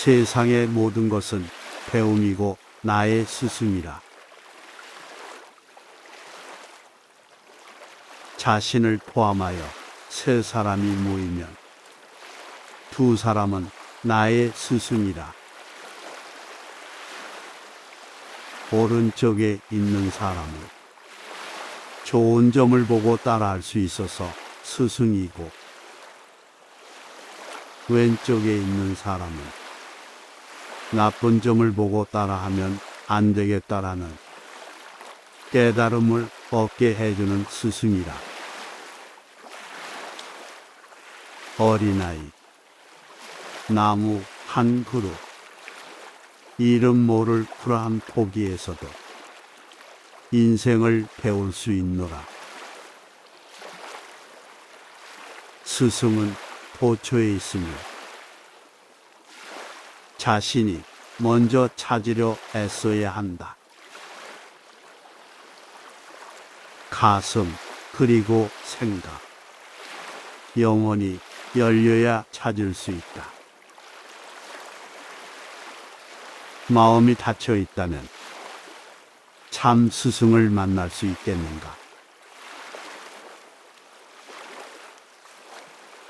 세상의 모든 것은 배움이고 나의 스승이라. 자신을 포함하여 세 사람이 모이면 두 사람은 나의 스승이라. 오른쪽에 있는 사람은 좋은 점을 보고 따라할 수 있어서 스승이고 왼쪽에 있는 사람은 나쁜 점을 보고 따라하면 안 되겠다라는 깨달음을 얻게 해주는 스승이라. 어린아이, 나무 한 그루, 이름 모를 푸르한 포기에서도 인생을 배울 수 있노라. 스승은 도초에 있으며 자신이 먼저 찾으려 애써야 한다. 가슴, 그리고 생각. 영원히 열려야 찾을 수 있다. 마음이 닫혀 있다면 참 스승을 만날 수 있겠는가?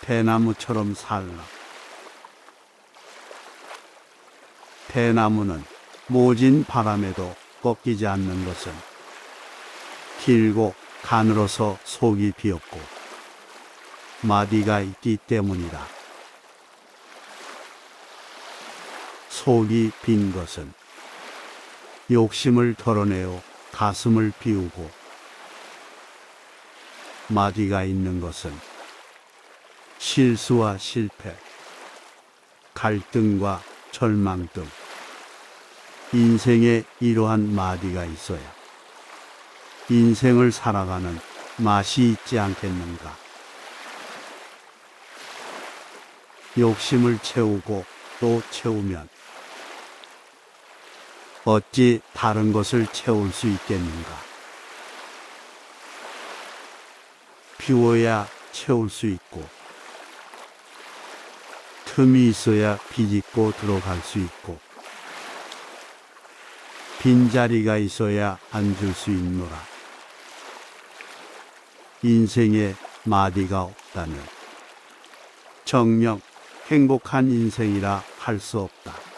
대나무처럼 살라. 대나무는 모진 바람에도 꺾이지 않는 것은 길고 가늘어서 속이 비었고 마디가 있기 때문이다. 속이 빈 것은 욕심을 털어내어 가슴을 비우고 마디가 있는 것은 실수와 실패, 갈등과 절망 등 인생에 이러한 마디가 있어야 인생을 살아가는 맛이 있지 않겠는가. 욕심을 채우고 또 채우면 어찌 다른 것을 채울 수 있겠는가? 비워야 채울 수 있고, 틈이 있어야 비집고 들어갈 수 있고, 빈자리가 있어야 앉을 수 있노라. 인생에 마디가 없다면, 정녕 행복한 인생이라 할 수 없다.